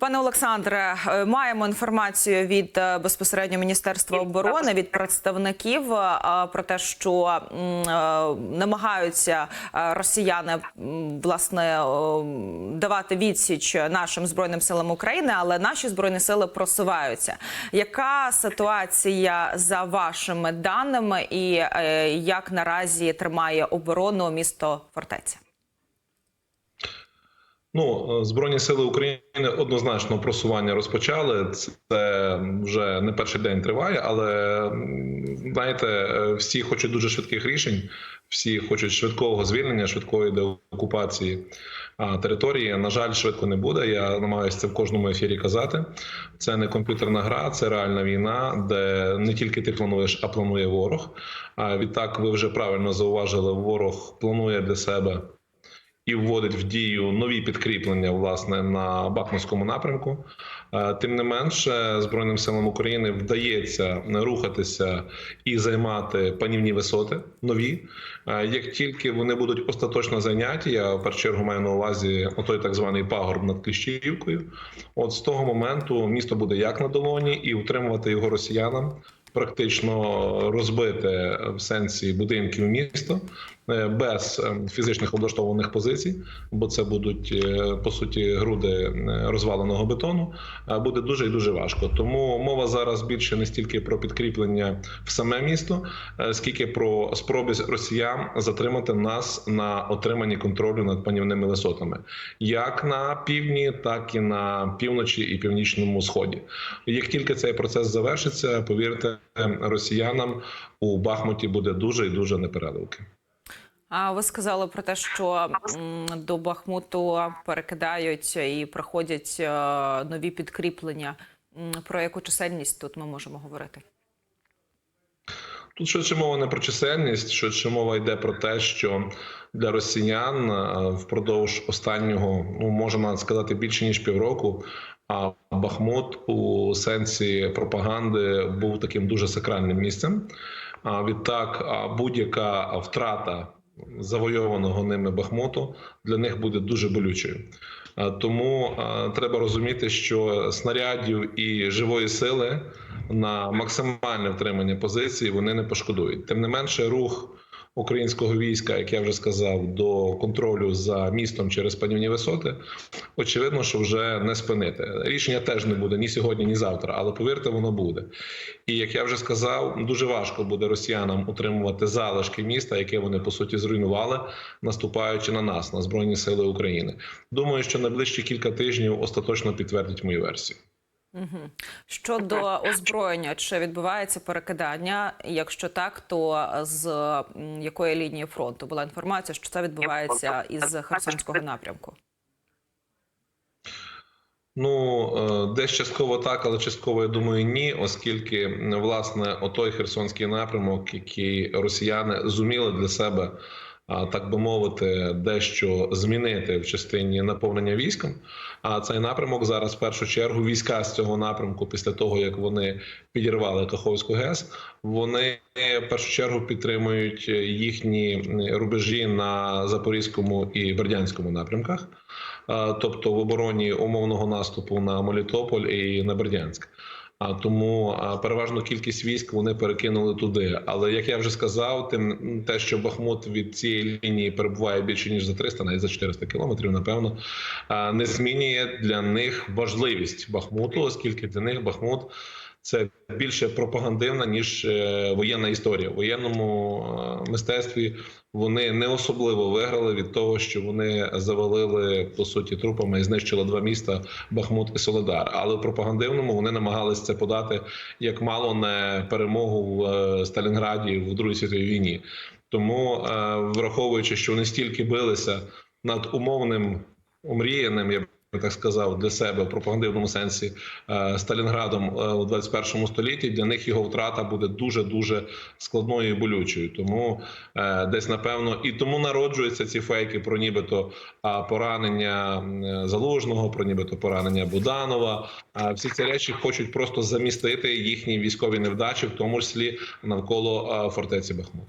Пане Олександре, е, маємо інформацію від е, безпосередньо Міністерства оборони від представників е, про те, що намагаються росіяни власне давати відсіч нашим збройним силам України, але наші збройні сили просуваються. Яка ситуація за вашими даними, і як наразі тримає оборону місто фортеця? Ну, е, збройні сили України однозначно просування розпочали. Це вже не перший день триває, але знаєте, е, всі хочуть дуже швидких рішень, всі хочуть швидкого звільнення, швидкої деокупації території. На жаль, швидко не буде. Я намагаюся це в кожному ефірі казати. Це не комп'ютерна гра, це реальна війна, де не тільки ти плануєш, а планує ворог. А відтак, ви вже правильно зауважили, ворог планує для себе і вводить в дію нові підкріплення власне на Бахмутському напрямку. Е, Тим не менше, збройним силам України вдається рухатися і займати панівні висоти нові. Е, Як тільки вони будуть остаточно зайняті, я в першу чергу маю на увазі отой так званий пагорб над Кліщівкою. От з того моменту місто буде як на долоні, і утримувати його росіянам. Практично розбите в сенсі будинків місто без е, фізичних облаштованих позицій, бо це будуть е, по суті груди е, розваленого бетону. е, Буде дуже і дуже важко. Тому мова зараз більше не стільки про підкріплення в саме місто, е, скільки про спроби росіян затримати нас на отриманні контролю над панівними висотами, як на півдні, так і на півночі і північному сході. Як тільки цей процес завершиться, повірте росіянам у Бахмуті буде дуже і дуже непереливки. А ви сказали про те, що до Бахмуту перекидають і проходять е, нові підкріплення. Про яку чисельність тут ми можемо говорити? Тут швидше мова не про чисельність, швидше мова йде про те, що для росіян е, впродовж останнього, ну можна сказати, більше ніж півроку. А Бахмут у сенсі пропаганди був таким дуже сакральним місцем. А відтак, будь-яка втрата завойованого ними Бахмуту для них буде дуже болючою. Тому треба розуміти, що снарядів і живої сили на максимальне втримання позиції вони не пошкодують. Тим не менше, рух українського війська, як я вже сказав, до контролю за містом через панівні висоти, очевидно, що вже не спинити. Рішення теж не буде ні сьогодні, ні завтра, але повірте, воно буде. І як я вже сказав, дуже важко буде росіянам утримувати залишки міста, яке вони по суті зруйнували, наступаючи на нас, на збройні сили України. Думаю, що найближчі кілька тижнів остаточно підтвердять мою версію. Угу. Щодо озброєння, чи відбувається перекидання? Якщо так, то з якої лінії фронту була інформація, що це відбувається із Херсонського напрямку? Ну е, десь частково так, але частково я думаю, ні, оскільки власне отой херсонський напрямок, який росіяни зуміли для себе, так би мовити, дещо змінити в частині наповнення військом. А цей напрямок зараз в першу чергу війська з цього напрямку, після того як вони підірвали Каховську ГЕС, вони в першу чергу підтримують їхні рубежі на Запорізькому і Бердянському напрямках. Тобто в обороні умовного наступу на Мелітополь і на Бердянськ. А тому переважну кількість військ вони перекинули туди. Але як я вже сказав, тим те, що Бахмут від цієї лінії перебуває більше ніж за 300, навіть за 400 кілометрів, напевно, не змінює для них важливість Бахмуту, оскільки для них Бахмут. Це більше пропагандивна ніж е, воєнна історія. В воєнному е, мистецтві вони не особливо виграли від того, що вони завалили по суті трупами і знищили два міста Бахмут і Соледар. Але в пропагандивному вони намагалися це подати як мало не перемогу в е, Сталінграді в Другій світовій війні. Тому, враховуючи, що вони стільки билися над умовним омріяним, я би так сказав, для себе в пропагандивному сенсі е, Сталінградом е, у 21 столітті, для них його втрата буде дуже дуже складною і болючою. Тому е, десь напевно і тому народжуються ці фейки про нібито поранення залужного, про нібито поранення Буданова. Всі ці речі хочуть просто замістити їхні військові невдачі, в тому числі навколо фортеці Бахмут.